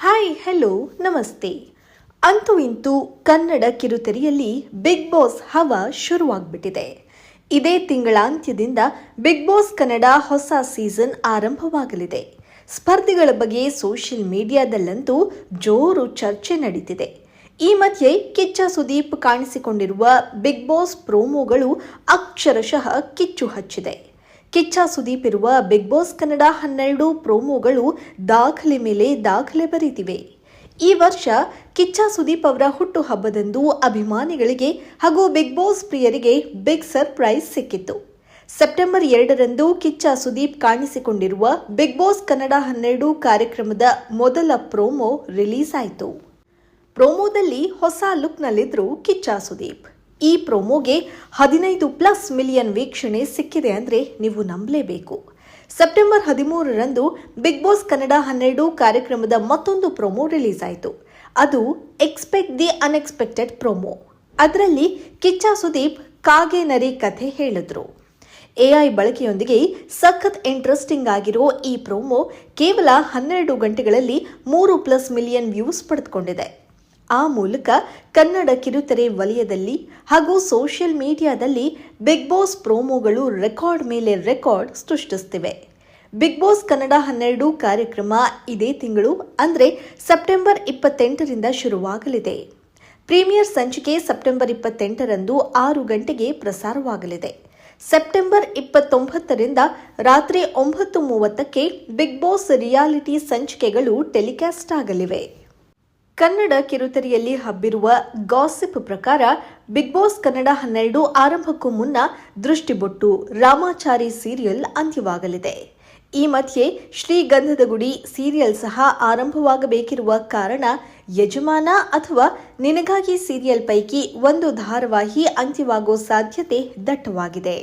Hi hello ನಮಸ್ತೆ. ಅಂತೂ ಇಂತೂ ಕನ್ನಡ ಕಿರುತೆರೆಯಲ್ಲಿ ಬಿಗ್ ಬಾಸ್ ಹವಾ ಶುರುವಾಗ್ಬಿಟ್ಟಿದೆ. ಇದೇ ತಿಂಗಳಾಂತ್ಯದಿಂದ ಬಿಗ್ ಬಾಸ್ ಕನ್ನಡ ಹೊಸ ಸೀಸನ್ ಆರಂಭವಾಗಲಿದೆ. ಸ್ಪರ್ಧಿಗಳ ಬಗ್ಗೆ ಸೋಷಿಯಲ್ ಮೀಡಿಯಾದಲ್ಲಂತೂ ಜೋರು ಚರ್ಚೆ ನಡೀತಿದೆ. ಈ ಮಧ್ಯೆ ಕಿಚ್ಚ ಸುದೀಪ್ ಕಾಣಿಸಿಕೊಂಡಿರುವ ಬಿಗ್ ಬಾಸ್ ಪ್ರೋಮೋಗಳು ಅಕ್ಷರಶಃ ಕಿಚ್ಚು ಹಚ್ಚಿದೆ. ಕಿಚ್ಚ ಸುದೀಪ್ ಇರುವ ಬಿಗ್ ಬಾಸ್ ಕನ್ನಡ ಹನ್ನೆರಡು ಪ್ರೋಮೋಗಳು ದಾಖಲೆ ಮೇಲೆ ದಾಖಲೆ ಬರೆದಿವೆ ಈ ವರ್ಷ ಕಿಚ್ಚ ಸುದೀಪ್ ಅವರ ಹುಟ್ಟು ಹಬ್ಬದಂದು ಅಭಿಮಾನಿಗಳಿಗೆ ಹಾಗೂ ಬಿಗ್ ಬಾಸ್ ಪ್ರಿಯರಿಗೆ ಬಿಗ್ ಸರ್ಪ್ರೈಸ್ ಸಿಕ್ಕಿತ್ತು. ಸೆಪ್ಟೆಂಬರ್ ಎರಡರಂದು ಕಿಚ್ಚ ಸುದೀಪ್ ಕಾಣಿಸಿಕೊಂಡಿರುವ ಬಿಗ್ ಬಾಸ್ ಕನ್ನಡ ಹನ್ನೆರಡು ಕಾರ್ಯಕ್ರಮದ ಮೊದಲ ಪ್ರೋಮೋ ರಿಲೀಸ್ ಆಯಿತು ಪ್ರೋಮೋದಲ್ಲಿ ಹೊಸ ಲುಕ್ನಲ್ಲಿದ್ದರು ಕಿಚ್ಚ ಸುದೀಪ್. ಈ ಪ್ರೊಮೋಗೆ ಹದಿನೈದು ಪ್ಲಸ್ ಮಿಲಿಯನ್ ವೀಕ್ಷಣೆ ಸಿಕ್ಕಿದೆ ಅಂದರೆ ನೀವು ನಂಬಲೇಬೇಕು. ಸೆಪ್ಟೆಂಬರ್ ಹದಿಮೂರರಂದು ಬಿಗ್ ಬಾಸ್ ಕನ್ನಡ ಹನ್ನೆರಡು ಕಾರ್ಯಕ್ರಮದ ಮತ್ತೊಂದು ಪ್ರೊಮೋ ರಿಲೀಸ್ ಆಯಿತು ಅದು ಎಕ್ಸ್ಪೆಕ್ಟ್ ದಿ ಅನ್ಎಕ್ಸ್ಪೆಕ್ಟೆಡ್ ಪ್ರೊಮೋ. ಅದರಲ್ಲಿ ಕಿಚ್ಚ ಸುದೀಪ್ ಕಾಗೆ ನರಿ ಕಥೆ ಹೇಳಿದ್ರು. ಎಐ ಬಳಕೆಯೊಂದಿಗೆ ಸಖತ್ ಇಂಟ್ರೆಸ್ಟಿಂಗ್ ಆಗಿರೋ ಈ ಪ್ರೊಮೋ ಕೇವಲ ಹನ್ನೆರಡು ಗಂಟೆಗಳಲ್ಲಿ ಮೂರು ಪ್ಲಸ್ ಮಿಲಿಯನ್ ವ್ಯೂಸ್ ಪಡೆದುಕೊಂಡಿದೆ. ಆ ಮೂಲಕ ಕನ್ನಡ ಕಿರುತೆರೆ ವಲಯದಲ್ಲಿ ಹಾಗೂ ಸೋಷಿಯಲ್ ಮೀಡಿಯಾದಲ್ಲಿ ಬಿಗ್ ಬಾಸ್ ಪ್ರೋಮೋಗಳು ರೆಕಾರ್ಡ್ ಮೇಲೆ ರೆಕಾರ್ಡ್ ಸೃಷ್ಟಿಸುತ್ತಿವೆ. ಬಿಗ್ ಬಾಸ್ ಕನ್ನಡ ಹನ್ನೆರಡು ಕಾರ್ಯಕ್ರಮ ಇದೇ ತಿಂಗಳು, ಅಂದರೆ ಸೆಪ್ಟೆಂಬರ್ ಇಪ್ಪತ್ತೆಂಟರಿಂದ ಶುರುವಾಗಲಿದೆ. ಪ್ರೀಮಿಯರ್ ಸಂಚಿಕೆ ಸೆಪ್ಟೆಂಬರ್ ಇಪ್ಪತ್ತೆಂಟರಂದು ಆರು ಗಂಟೆಗೆ ಪ್ರಸಾರವಾಗಲಿದೆ. ಸೆಪ್ಟೆಂಬರ್ ಇಪ್ಪತ್ತೊಂಬತ್ತರಿಂದ ರಾತ್ರಿ ಒಂಬತ್ತು ಮೂವತ್ತಕ್ಕೆ ಬಿಗ್ ಬಾಸ್ ರಿಯಾಲಿಟಿ ಸಂಚಿಕೆಗಳು ಟೆಲಿಕಾಸ್ಟ್ ಆಗಲಿವೆ. ಕನ್ನಡ ಕಿರುತೆರೆಯಲ್ಲಿ ಹಬ್ಬಿರುವ ಗಾಸಿಪ್ ಪ್ರಕಾರ ಬಿಗ್ ಬಾಸ್ ಕನ್ನಡ ಹನ್ನೆರಡು ಆರಂಭಕ್ಕೂ ಮುನ್ನ ದೃಷ್ಟಿಬೊಟ್ಟು ರಾಮಾಚಾರಿ ಸೀರಿಯಲ್ ಅಂತ್ಯವಾಗಲಿದೆ. ಈ ಮಧ್ಯೆ ಶ್ರೀಗಂಧದ ಗುಡಿ ಸೀರಿಯಲ್ ಸಹ ಆರಂಭವಾಗಬೇಕಿರುವ ಕಾರಣ ಯಜಮಾನ ಅಥವಾ ನಿನಗಾಗಿ ಸೀರಿಯಲ್ ಪೈಕಿ ಒಂದು ಧಾರಾವಾಹಿ ಅಂತ್ಯವಾಗೋ ಸಾಧ್ಯತೆ ದಟ್ಟವಾಗಿದೆ.